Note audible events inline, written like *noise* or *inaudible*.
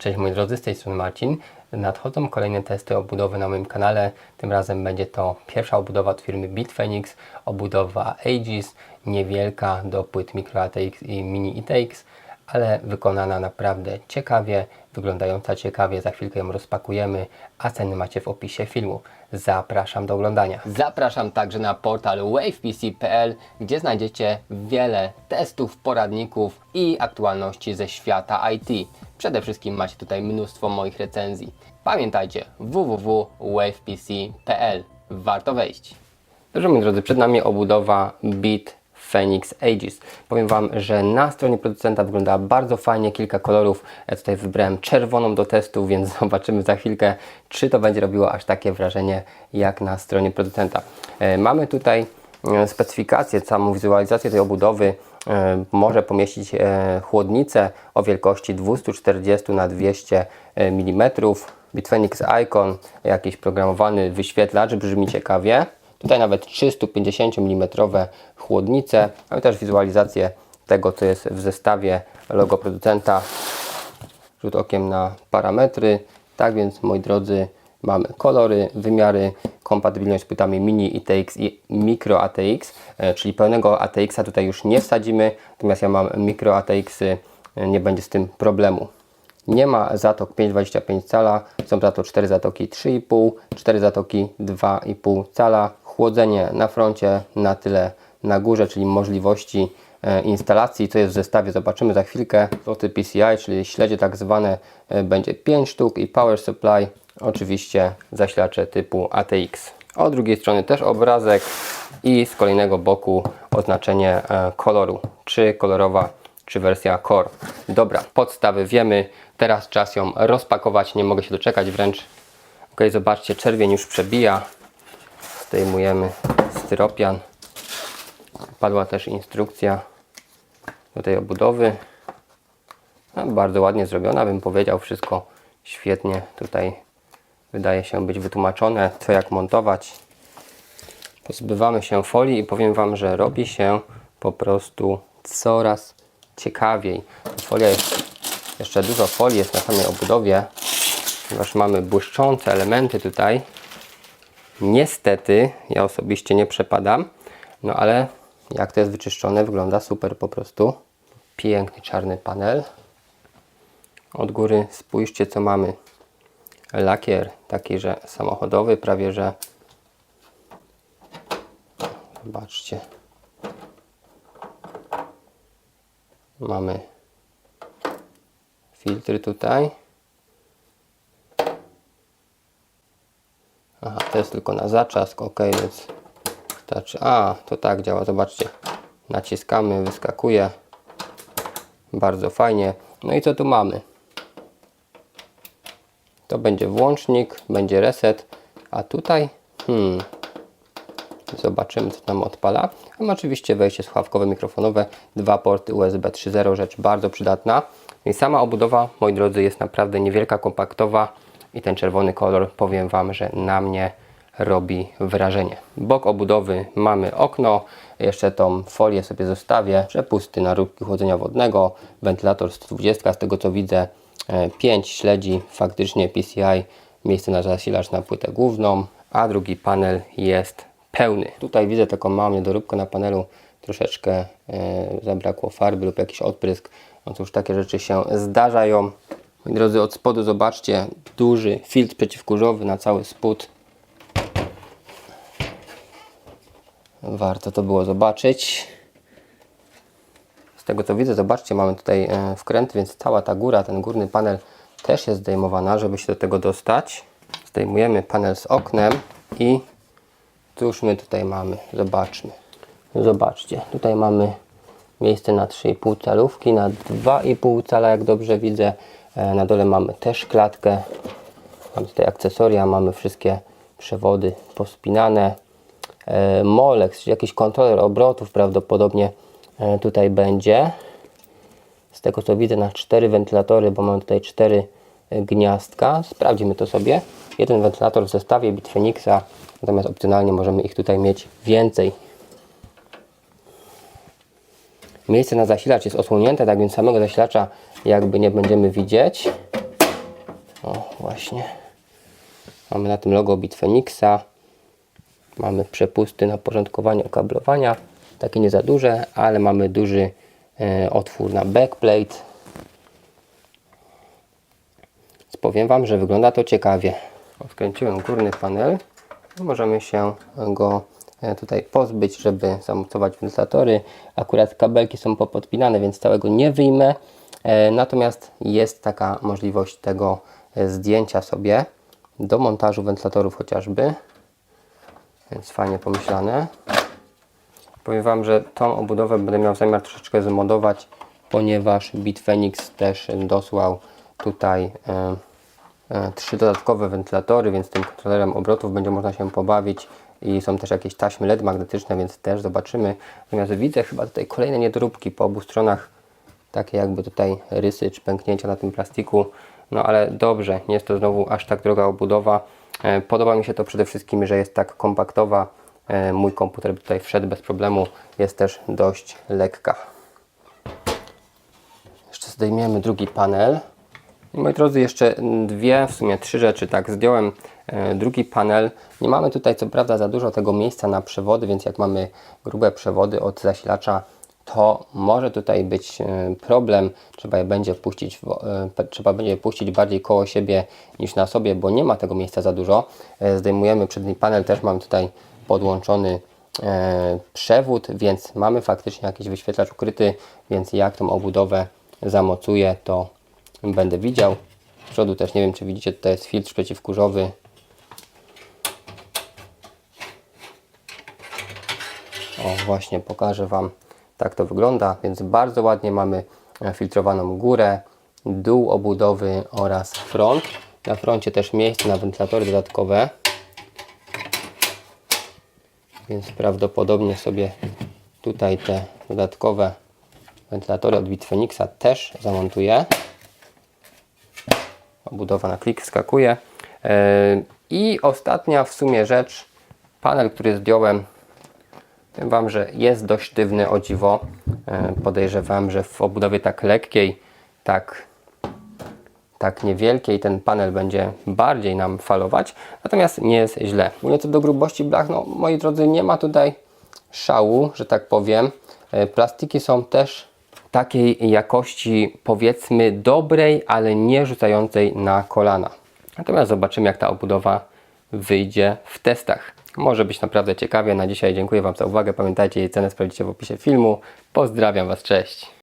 Cześć moi drodzy, z tej strony Marcin. Nadchodzą kolejne testy obudowy na moim kanale. Tym razem będzie to pierwsza obudowa od firmy Bitphoenix, obudowa Aegis, niewielka do płyt Micro ATX i Mini ITX, ale wykonana naprawdę ciekawie, wyglądająca ciekawie. Za chwilkę ją rozpakujemy, a ceny macie w opisie filmu. Zapraszam do oglądania. Zapraszam także na portal wavepc.pl, gdzie znajdziecie wiele testów, poradników i aktualności ze świata IT. Przede wszystkim macie tutaj mnóstwo moich recenzji. Pamiętajcie www.wavepc.pl. Warto wejść. Dobrze moi drodzy, przed nami obudowa Beat Phoenix Aegis. Powiem Wam, że na stronie producenta wygląda bardzo fajnie, kilka kolorów. Ja tutaj wybrałem czerwoną do testu, więc *laughs* zobaczymy za chwilkę, czy to będzie robiło aż takie wrażenie jak na stronie producenta. E, mamy tutaj e, specyfikację, samą wizualizację tej obudowy. E, może pomieścić e, chłodnicę o wielkości 240 na 200 mm. Bitfenix Icon, jakiś programowany wyświetlacz, brzmi ciekawie. Tutaj nawet 350 mm chłodnice. Mamy też wizualizację tego, co jest w zestawie logo producenta. Rzut okiem na parametry. Tak więc, moi drodzy, mamy kolory, wymiary, kompatybilność z płytami Mini ITX i Micro ATX, e, czyli pełnego ATX-a tutaj już nie wsadzimy, natomiast ja mam Micro ATX-y, e, nie będzie z tym problemu. Nie ma zatok 5,25 cala, są za to 4 zatoki 3,5, 4 zatoki 2,5 cala, chłodzenie na froncie, na tyle na górze, czyli możliwości instalacji, co jest w zestawie, zobaczymy za chwilkę. Sloty PCI, czyli śledzie tak zwane, e, będzie 5 sztuk i power supply, oczywiście zasilacze typu ATX. Od drugiej strony też obrazek i z kolejnego boku oznaczenie e, koloru, czy kolorowa, czy wersja Core. Dobra, podstawy wiemy, teraz czas ją rozpakować, nie mogę się doczekać wręcz. Ok, zobaczcie, czerwień już przebija. Zdejmujemy styropian. Padła też instrukcja do tej obudowy. No, bardzo ładnie zrobiona, bym powiedział. Wszystko świetnie tutaj wydaje się być wytłumaczone, co jak montować. Pozbywamy się folii i powiem Wam, że robi się po prostu coraz ciekawiej. Folia jest, jeszcze dużo folii jest na samej obudowie, ponieważ mamy błyszczące elementy tutaj. Niestety, ja osobiście nie przepadam, no ale jak to jest wyczyszczone, wygląda super po prostu. Piękny czarny panel. Od góry spójrzcie, co mamy. Lakier taki, że samochodowy, prawie że. Zobaczcie. Mamy filtry tutaj. Aha, to jest tylko na zaczask, ok, więc A, to tak działa, zobaczcie. Naciskamy, wyskakuje. Bardzo fajnie. No i co tu mamy? To będzie włącznik, będzie reset, a tutaj, hmm, zobaczymy co tam odpala. Mam oczywiście wejście słuchawkowe, mikrofonowe, dwa porty USB 3.0, rzecz bardzo przydatna. I sama obudowa, moi drodzy, jest naprawdę niewielka, kompaktowa i ten czerwony kolor, powiem Wam, że na mnie robi wrażenie. Bok obudowy mamy okno, jeszcze tą folię sobie zostawię, przepusty na róbki chłodzenia wodnego, wentylator 120, z tego co widzę 5 śledzi, faktycznie PCI, miejsce na zasilacz na płytę główną, a drugi panel jest pełny. Tutaj widzę taką małą niedoróbkę na panelu, troszeczkę e, zabrakło farby lub jakiś odprysk, no cóż, takie rzeczy się zdarzają. Moi drodzy, od spodu zobaczcie, duży filtr przeciwkurzowy na cały spód. Warto to było zobaczyć. Z tego co widzę, zobaczcie, mamy tutaj e, wkręt, więc cała ta góra, ten górny panel też jest zdejmowana, żeby się do tego dostać. Zdejmujemy panel z oknem i cóż my tutaj mamy? Zobaczmy. Zobaczcie, tutaj mamy miejsce na 3,5 calówki, na 2,5 cala, jak dobrze widzę. E, Na dole mamy też klatkę. Mamy tutaj akcesoria, mamy wszystkie przewody pospinane. E, Molex, czyli jakiś kontroler obrotów prawdopodobnie e, tutaj będzie. Z tego co widzę na cztery wentylatory, bo mam tutaj cztery e, gniazdka. Sprawdzimy to sobie. Jeden wentylator w zestawie Bitfenixa, natomiast opcjonalnie możemy ich tutaj mieć więcej. Miejsce na zasilacz jest osłonięte, tak więc samego zasilacza jakby nie będziemy widzieć. O, właśnie. Mamy na tym logo Bitfenixa. Mamy przepusty na porządkowanie okablowania. Takie nie za duże, ale mamy duży e, otwór na backplate. Powiem Wam, że wygląda to ciekawie. Odkręciłem górny panel. Możemy się go e, tutaj pozbyć, żeby zamocować wentylatory. Akurat kabelki są popodpinane, więc całego nie wyjmę. E, Natomiast jest taka możliwość tego e, zdjęcia sobie do montażu wentylatorów chociażby. Więc fajnie pomyślane. Powiem Wam, że tą obudowę będę miał zamiar troszeczkę zmodować, ponieważ Bitfenix też dosłał tutaj e, e, trzy dodatkowe wentylatory, więc tym kontrolerem obrotów będzie można się pobawić i są też jakieś taśmy LED magnetyczne, więc też zobaczymy. Natomiast widzę chyba tutaj kolejne niedoróbki po obu stronach, takie jakby tutaj rysy czy pęknięcia na tym plastiku. No ale dobrze, nie jest to znowu aż tak droga obudowa. E, Podoba mi się to przede wszystkim, że jest tak kompaktowa. E, Mój komputer tutaj wszedł bez problemu. Jest też dość lekka. Jeszcze zdejmiemy drugi panel. I moi drodzy, jeszcze dwie, w sumie trzy rzeczy. Tak, zdjąłem e, drugi panel. Nie mamy tutaj co prawda za dużo tego miejsca na przewody, więc jak mamy grube przewody od zasilacza, to może tutaj być e, problem. Trzeba je będzie puścić, e, trzeba będzie puścić bardziej koło siebie niż na sobie, bo nie ma tego miejsca za dużo. E, Zdejmujemy przedni panel, też mam tutaj podłączony przewód, więc mamy faktycznie jakiś wyświetlacz ukryty, więc jak tą obudowę zamocuję, to będę widział. Z przodu też nie wiem, czy widzicie, tutaj jest filtr przeciwkurzowy. O, właśnie pokażę Wam, tak to wygląda. Więc bardzo ładnie mamy e, filtrowaną górę, dół obudowy oraz front. Na froncie też miejsce na wentylatory dodatkowe. Więc prawdopodobnie sobie tutaj te dodatkowe wentylatory od Bitfenixa też zamontuję. Obudowa na klik skakuje. Yy, I ostatnia w sumie rzecz, panel, który zdjąłem, powiem Wam, że jest dość sztywny, o dziwo. Yy, Podejrzewam, że w obudowie tak lekkiej, tak, tak niewielkiej ten panel będzie bardziej nam falować, natomiast nie jest źle. Mówię co do grubości blach, no moi drodzy, nie ma tutaj szału, że tak powiem. Yy, Plastiki są też takiej jakości powiedzmy dobrej, ale nie rzucającej na kolana. Natomiast zobaczymy jak ta obudowa wyjdzie w testach. Może być naprawdę ciekawie. Na dzisiaj dziękuję Wam za uwagę. Pamiętajcie, jej cenę sprawdzicie w opisie filmu. Pozdrawiam Was, cześć!